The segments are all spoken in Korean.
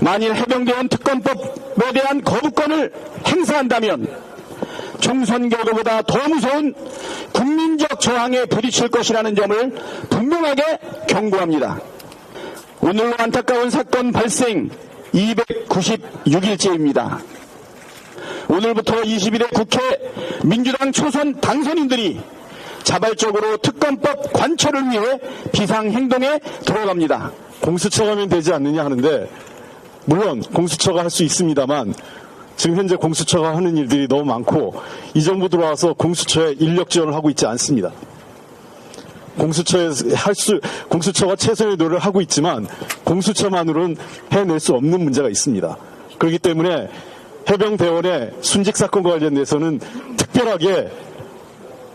만일 해병대원 특검법에 대한 거부권을 행사한다면 총선 결과보다 더 무서운 국민적 저항에 부딪힐 것이라는 점을 분명하게 경고합니다. 오늘로 안타까운 사건 발생 296일째입니다. 오늘부터 21대 국회 민주당 초선 당선인들이 자발적으로 특검법 관철을 위해 비상행동에 들어갑니다. 공수처가 하면 되지 않느냐 하는데 물론 공수처가 할 수 있습니다만 지금 현재 공수처가 하는 일들이 너무 많고 이 정부 들어와서 공수처에 인력 지원을 하고 있지 않습니다. 공수처에 할 수, 공수처가 최선의 노력을 하고 있지만 공수처만으로는 해낼 수 없는 문제가 있습니다. 그렇기 때문에 해병대원의 순직 사건과 관련돼서는 특별하게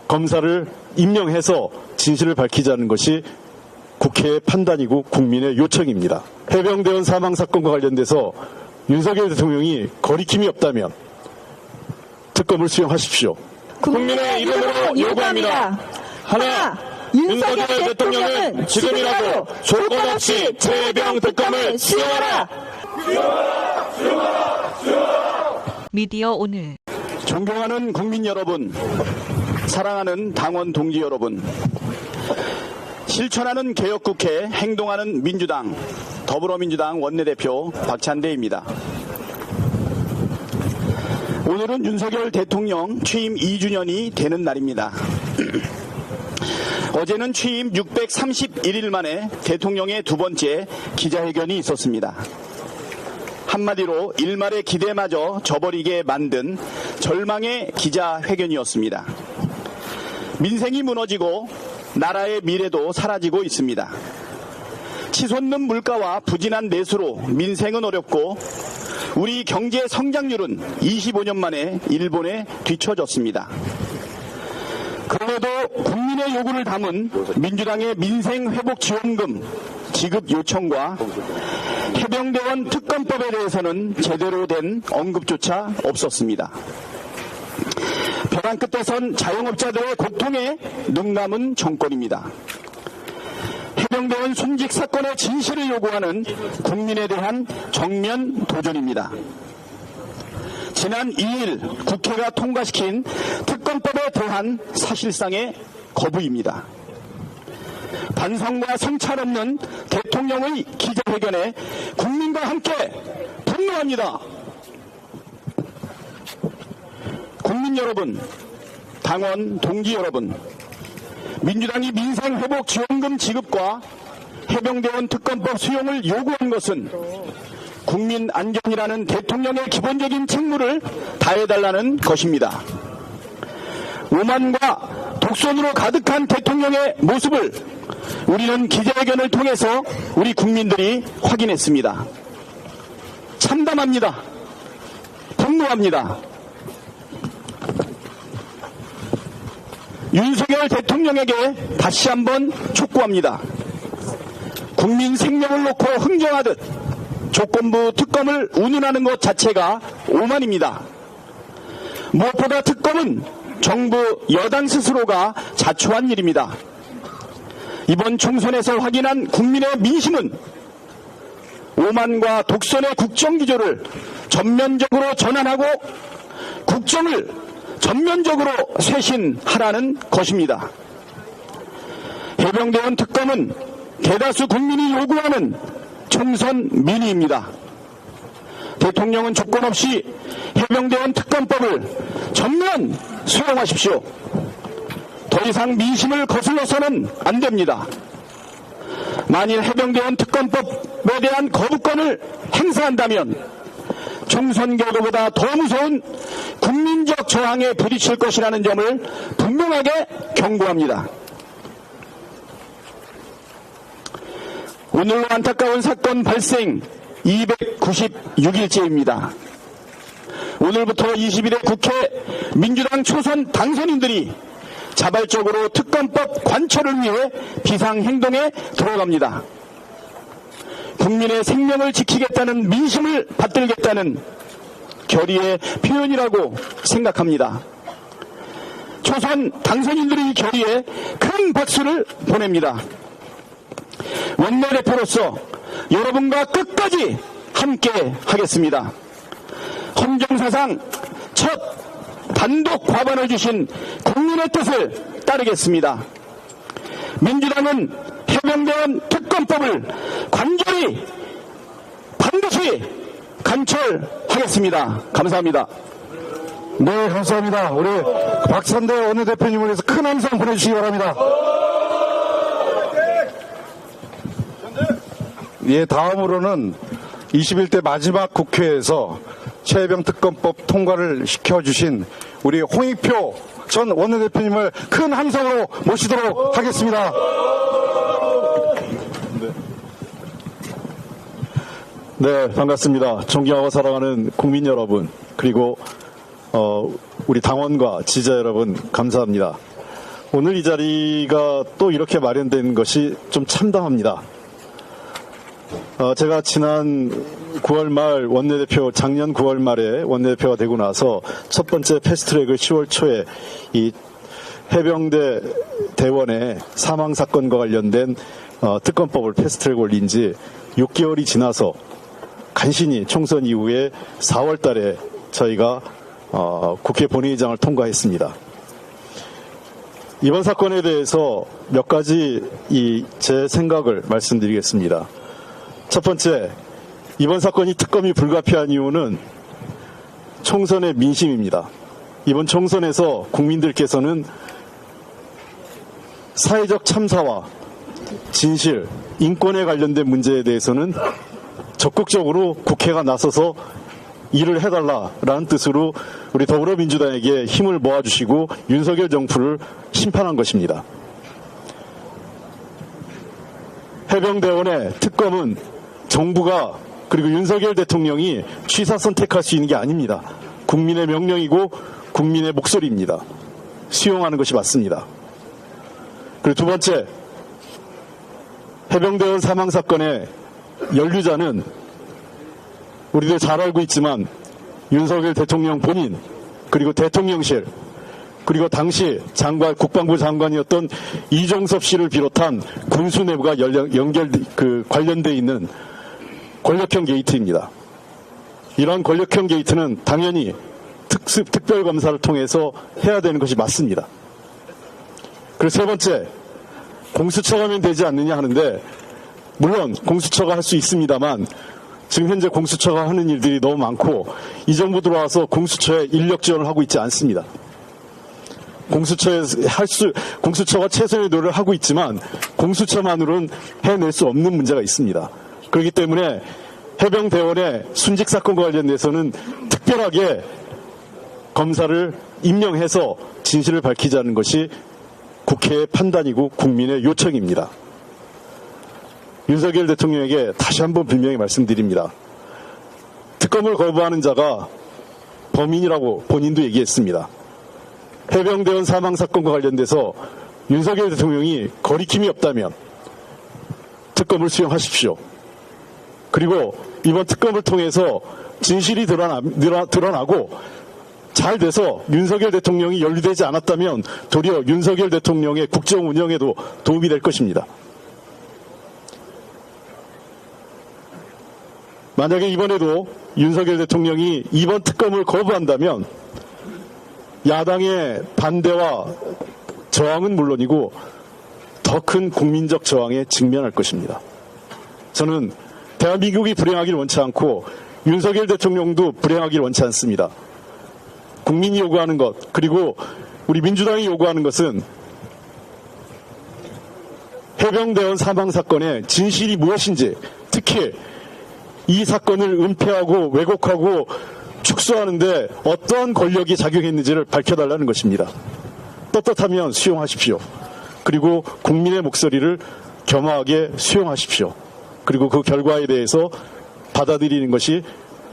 검사를 임명해서 진실을 밝히자는 것이 국회의 판단이고 국민의 요청입니다. 해병대원 사망 사건과 관련돼서 윤석열 대통령이 거리낌이 없다면 특검을 수용하십시오. 국민의 이름으로 요구합니다. 하나, 윤석열 대통령은 지금이라도 조건 없이 최해병 특검을 수용하라. 미디어 오늘 존경하는 국민 여러분, 사랑하는 당원 동지 여러분, 실천하는 개혁국회, 행동하는 민주당, 더불어민주당 원내대표 박찬대입니다. 오늘은 윤석열 대통령 취임 2주년이 되는 날입니다. 어제는 취임 631일 만에 대통령의 두 번째 기자회견이 있었습니다. 한마디로 일말의 기대마저 저버리게 만든 절망의 기자회견이었습니다. 민생이 무너지고 나라의 미래도 사라지고 있습니다. 치솟는 물가와 부진한 내수로 민생은 어렵고 우리 경제 성장률은 25년 만에 일본에 뒤처졌습니다. 그래도 국민의 요구를 담은 민주당의 민생회복지원금 지급 요청과 해병대원 특검법에 대해서는 제대로 된 언급조차 없었습니다. 벼랑 끝에 선 자영업자들의 고통에 눈감은 정권입니다. 해병대원 순직 사건의 진실을 요구하는 국민에 대한 정면 도전입니다. 지난 2일 국회가 통과시킨 특검법에 대한 사실상의 거부입니다. 반성과 성찰 없는 대통령의 기자회견에 국민과 함께 분노합니다. 국민 여러분, 당원 동지 여러분, 민주당이 민생회복 지원금 지급과 해병대원 특검법 수용을 요구한 것은 국민 안전이라는 대통령의 기본적인 책무를 다해달라는 것입니다. 오만과 독선으로 가득한 대통령의 모습을 우리는 기자회견을 통해서 우리 국민들이 확인했습니다. 참담합니다. 분노합니다. 윤석열 대통령에게 다시 한번 촉구합니다. 국민 생명을 놓고 흥정하듯 조건부 특검을 운운하는 것 자체가 오만입니다. 무엇보다 특검은 정부 여당 스스로가 자초한 일입니다. 이번 총선에서 확인한 국민의 민심은 오만과 독선의 국정 기조를 전면적으로 전환하고 국정을 전면적으로 쇄신하라는 것입니다. 해병대원 특검은 대다수 국민이 요구하는 총선 민의입니다. 대통령은 조건 없이 해병대원 특검법을 전면 수용하십시오. 더 이상 민심을 거슬러서는 안 됩니다. 만일 해병대원 특검법에 대한 거부권을 행사한다면 총선 결과보다 더 무서운 국민적 저항에 부딪힐 것이라는 점을 분명하게 경고합니다. 오늘로 안타까운 사건 발생 296일째입니다. 오늘부터 21대 국회 민주당 초선 당선인들이 자발적으로 특검법 관철을 위해 비상행동에 들어갑니다. 국민의 생명을 지키겠다는 민심을 받들겠다는 결의의 표현이라고 생각합니다. 초선 당선인들의 이 결의에 큰 박수를 보냅니다. 원내대표로서 여러분과 끝까지 함께 하겠습니다. 헌정사상 첫 단독 과반을 주신 국민의 뜻을 따르겠습니다. 민주당은 해병대원 특검법을 관절히 반드시 간철하겠습니다. 감사합니다. 네, 감사합니다. 우리 박찬대 원내대표님을 위해서 큰 함성 보내주시기 바랍니다. 예, 다음으로는 21대 마지막 국회에서 최혜병 특검법 통과를 시켜주신 우리 홍익표 전 원내대표님을 큰 함성으로 모시도록 하겠습니다. 네, 반갑습니다. 존경하고 사랑하는 국민 여러분, 그리고 어, 우리 당원과 지자 여러분 감사합니다. 오늘 이 자리가 또 이렇게 마련된 것이 좀 참담합니다. 어, 제가 지난 9월 말 원내대표, 작년 9월 말에 원내대표가 되고 나서 첫 번째 패스트트랙을 10월 초에 이 해병대 대원의 사망 사건과 관련된 어, 특검법을 패스트트랙 올린 지 6개월이 지나서 간신히 총선 이후에 4월 달에 저희가 어, 국회 본회의장을 통과했습니다. 이번 사건에 대해서 몇 가지 이 제 생각을 말씀드리겠습니다. 첫 번째, 이번 사건이 특검이 불가피한 이유는 총선의 민심입니다. 이번 총선에서 국민들께서는 사회적 참사와 진실, 인권에 관련된 문제에 대해서는 적극적으로 국회가 나서서 일을 해달라라는 뜻으로 우리 더불어민주당에게 힘을 모아주시고 윤석열 정부를 심판한 것입니다. 해병대원의 특검은 정부가 그리고 윤석열 대통령이 취사 선택할 수 있는 게 아닙니다. 국민의 명령이고 국민의 목소리입니다. 수용하는 것이 맞습니다. 그리고 두 번째, 해병대원 사망 사건의 연루자는 우리도 잘 알고 있지만 윤석열 대통령 본인 그리고 대통령실 그리고 당시 장관 국방부 장관이었던 이종섭 씨를 비롯한 군수 내부가 연결 그 관련돼 있는 권력형 게이트입니다. 이러한 권력형 게이트는 당연히 특습 특별 검사를 통해서 해야 되는 것이 맞습니다. 그리고 세 번째 공수처 가면 되지 않느냐 하는데 물론 공수처가 할 수 있습니다만 지금 현재 공수처가 하는 일들이 너무 많고 이 정부 들어와서 공수처에 인력 지원을 하고 있지 않습니다. 공수처에 할 수, 공수처가 최선의 노력을 하고 있지만 공수처만으로는 해낼 수 없는 문제가 있습니다. 그렇기 때문에 해병대원의 순직 사건과 관련돼서는 특별하게 검사를 임명해서 진실을 밝히자는 것이 국회의 판단이고 국민의 요청입니다. 윤석열 대통령에게 다시 한번 분명히 말씀드립니다. 특검을 거부하는 자가 범인이라고 본인도 얘기했습니다. 해병대원 사망 사건과 관련돼서 윤석열 대통령이 거리낌이 없다면 특검을 수용하십시오. 그리고 이번 특검을 통해서 진실이 드러나, 드러- 드러나고 잘 돼서 윤석열 대통령이 연루되지 않았다면 도리어 윤석열 대통령의 국정 운영에도 도움이 될 것입니다. 만약에 이번에도 윤석열 대통령이 이번 특검을 거부한다면 야당의 반대와 저항은 물론이고 더 큰 국민적 저항에 직면할 것입니다. 저는 대한민국이 불행하길 원치 않고 윤석열 대통령도 불행하길 원치 않습니다. 국민이 요구하는 것 그리고 우리 민주당이 요구하는 것은 해병대원 사망 사건의 진실이 무엇인지 특히 이 사건을 은폐하고 왜곡하고 축소하는데 어떠한 권력이 작용했는지를 밝혀달라는 것입니다. 떳떳하면 수용하십시오. 그리고 국민의 목소리를 겸허하게 수용하십시오. 그리고 그 결과에 대해서 받아들이는 것이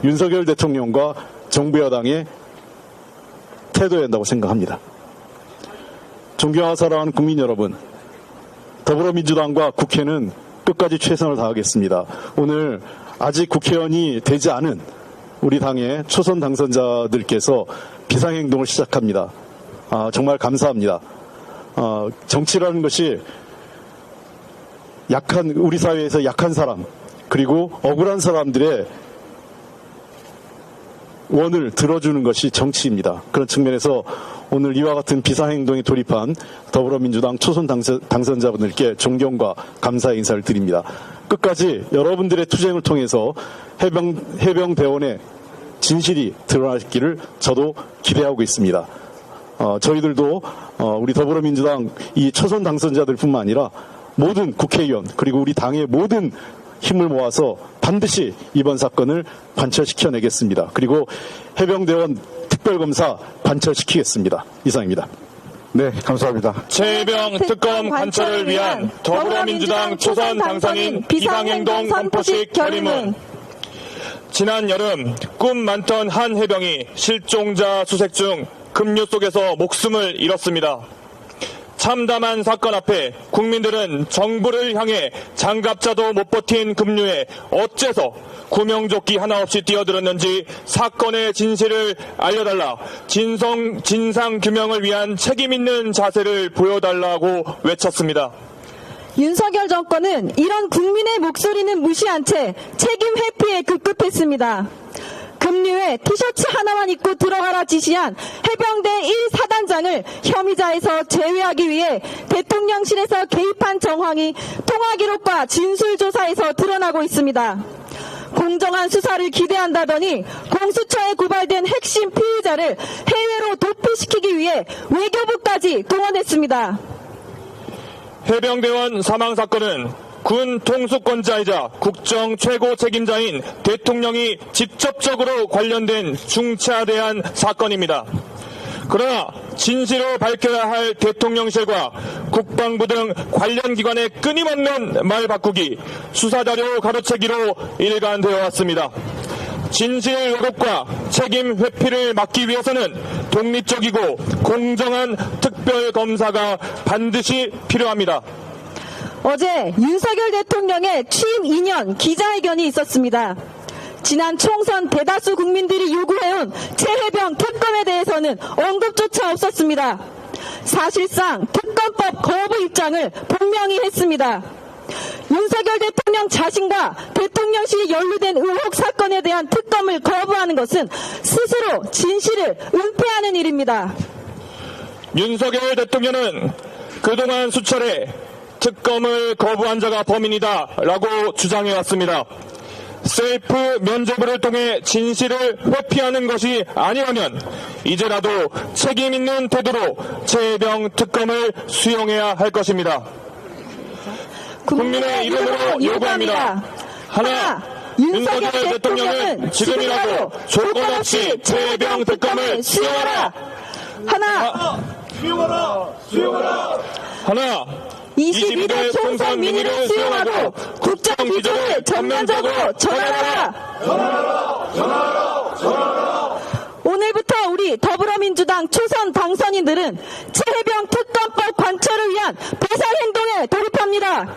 윤석열 대통령과 정부 여당의 태도였다고 생각합니다. 존경하고 사랑하는 국민 여러분, 더불어민주당과 국회는 끝까지 최선을 다하겠습니다. 오늘 아직 국회의원이 되지 않은 우리 당의 초선 당선자들께서 비상행동을 시작합니다. 아, 정말 감사합니다. 어, 정치라는 것이 약한 우리 사회에서 약한 사람 그리고 억울한 사람들의 원을 들어주는 것이 정치입니다. 그런 측면에서 오늘 이와 같은 비상행동에 돌입한 더불어민주당 초선 당선, 당선자분들께 존경과 감사 인사를 드립니다. 끝까지 여러분들의 투쟁을 통해서 해병, 해병대원의 진실이 드러나기를 저도 기대하고 있습니다. 어, 저희들도 어, 우리 더불어민주당 이 초선 당선자들뿐만 아니라 모든 국회의원 그리고 우리 당의 모든 힘을 모아서 반드시 이번 사건을 관철시켜내겠습니다. 그리고 해병대원 특별검사 관철시키겠습니다. 이상입니다. 네, 감사합니다. 최혜병 특검 관철을 위한 더불어민주당 초선 당선인 비상행동 선포식 결의문 지난 여름 꿈 많던 한 해병이 실종자 수색 중 급류 속에서 목숨을 잃었습니다. 참담한 사건 앞에 국민들은 정부를 향해 장갑자도 못 버틴 급류에 어째서 구명조끼 하나 없이 뛰어들었는지 사건의 진실을 알려달라 진성 진상 규명을 위한 책임 있는 자세를 보여달라고 외쳤습니다. 윤석열 정권은 이런 국민의 목소리는 무시한 채 책임 회피에 급급했습니다. 급류에 티셔츠 하나만 입고 들어가라 지시한 해병대 1사단장을 혐의자에서 제외하기 위해 대통령실에서 개입한 정황이 통화기록과 진술조사에서 드러나고 있습니다. 공정한 수사를 기대한다더니 공수처에 고발된 핵심 피의자를 해외로 도피시키기 위해 외교부까지 동원했습니다. 해병대원 사망 사건은 군 통수권자이자 국정 최고 책임자인 대통령이 직접적으로 관련된 중차대한 사건입니다. 그러나 진실을 밝혀야 할 대통령실과 국방부 등 관련 기관의 끊임없는 말 바꾸기, 수사자료 가로채기로 일관되어 왔습니다. 진실 왜곡과 책임 회피를 막기 위해서는 독립적이고 공정한 특별검사가 반드시 필요합니다. 어제 윤석열 대통령의 취임 2년 기자회견이 있었습니다. 지난 총선 대다수 국민들이 요구해온 최해병 특검에 대해서는 언급조차 없었습니다. 사실상 특검법 거부 입장을 분명히 했습니다. 윤석열 대통령 자신과 대통령실이 연루된 의혹 사건에 대한 특검을 거부하는 것은 스스로 진실을 은폐하는 일입니다. 윤석열 대통령은 그동안 수차례 특검을 거부한 자가 범인이다 라고 주장해왔습니다. 셀프 면접을 통해 진실을 회피하는 것이 아니라면 이제라도 책임 있는 태도로 최병 특검을 수용해야 할 것입니다. 국민의 이름으로 요구합니다. 하나, 윤석열 대통령은 지금이라도 조건 없이 최병 특검을 수용하라. 하나, 하나, 22대 총선 민의를 수용하고 국정 기조를 전면적으로 전환하라. 오늘부터 우리 더불어민주당 초선 당선인들은 최해병 특검법 관철을 위한 배상 행동에 돌입합니다.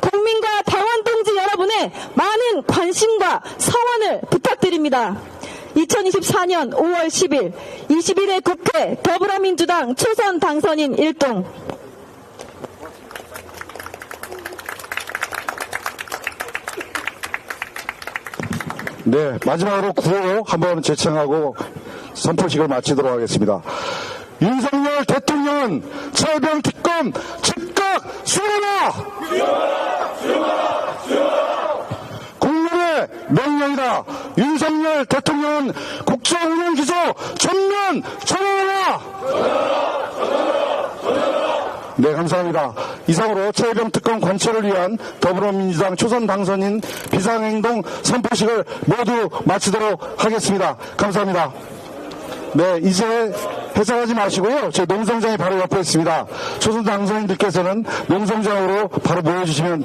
국민과 당원 동지 여러분의 많은 관심과 성원을 부탁드립니다. 2024년 5월 10일 21대 국회 더불어민주당 초선 당선인 1동 네, 마지막으로 구호 한번 제청하고 선포식을 마치도록 하겠습니다. 윤석열 대통령은 철병 특검 즉각 수용하라! 국민의 명령이다. 윤석열 대통령은 국정운영 기조 전면 전환하라! 네, 감사합니다. 이상으로 최혜병 특검 관철을 위한 더불어민주당 초선 당선인 비상행동 선포식을 모두 마치도록 하겠습니다. 감사합니다. 네, 이제 해석하지 마시고요. 제 농성장이 바로 옆에 있습니다. 초선 당선인들께서는 농성장으로 바로 모여주시면